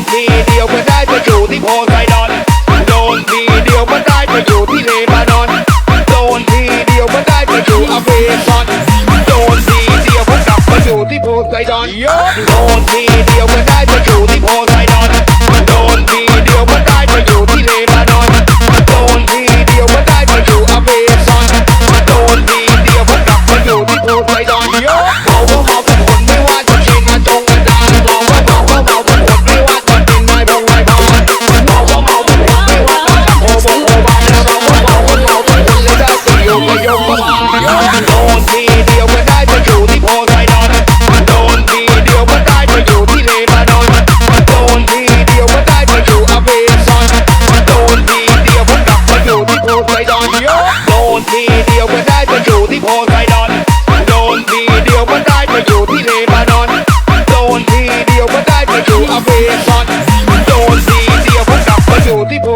นทีเดียวก็ได้ไปอยู่ที่โพไซดอนโดนทีเดียวก็ได้ไปอยู่ที่เลบานอนโดนทีเดียวก็ได้ไปอยู่อเมซอนโดนทีเดียวก็กลับมาอยู่ที่โพไซดอนโดนทีเดียวก็ได้ไปอยู่ที่โพ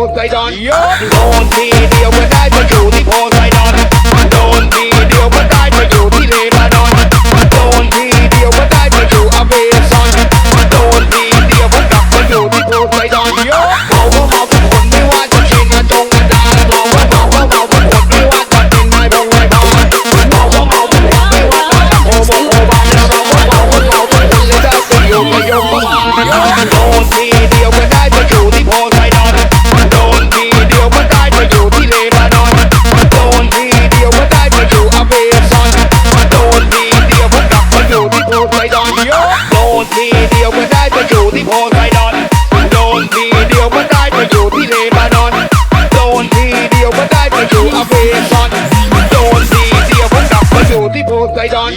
upside down. Yep. Don't be the way. ทีเดียวก็ได้ไปอยู่ที่โพไซดอนโดนทีเดียวก็ได้ไปอยู่ที่เลบานอนโดนทีเดียวก็ได้ไปอยู่อเมซอนโดนทีเดียวก็กลับมาอยู่ที่โพไซดอน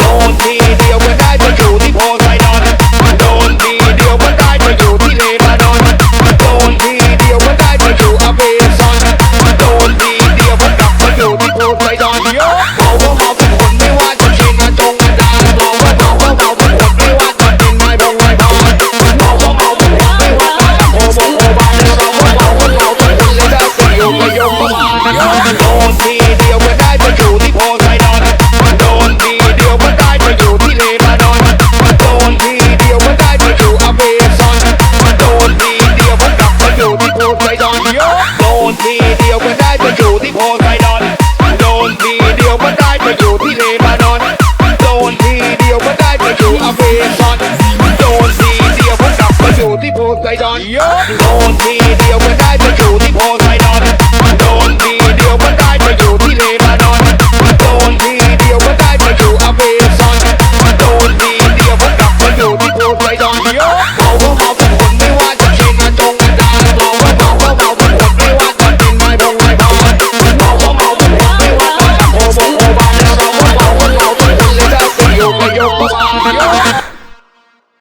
โดนทีเดียวก็ได้ไปอยู่ที่โพไซดอนโดนทีเดียวก็ได้ไปอยู่ที่เลบานอนโดนทีเดียวก็ได้ไปอยู่อเมซอนโดนทีเดียวก็กลับมาอยู่ที่โพไซดอน ஐயோ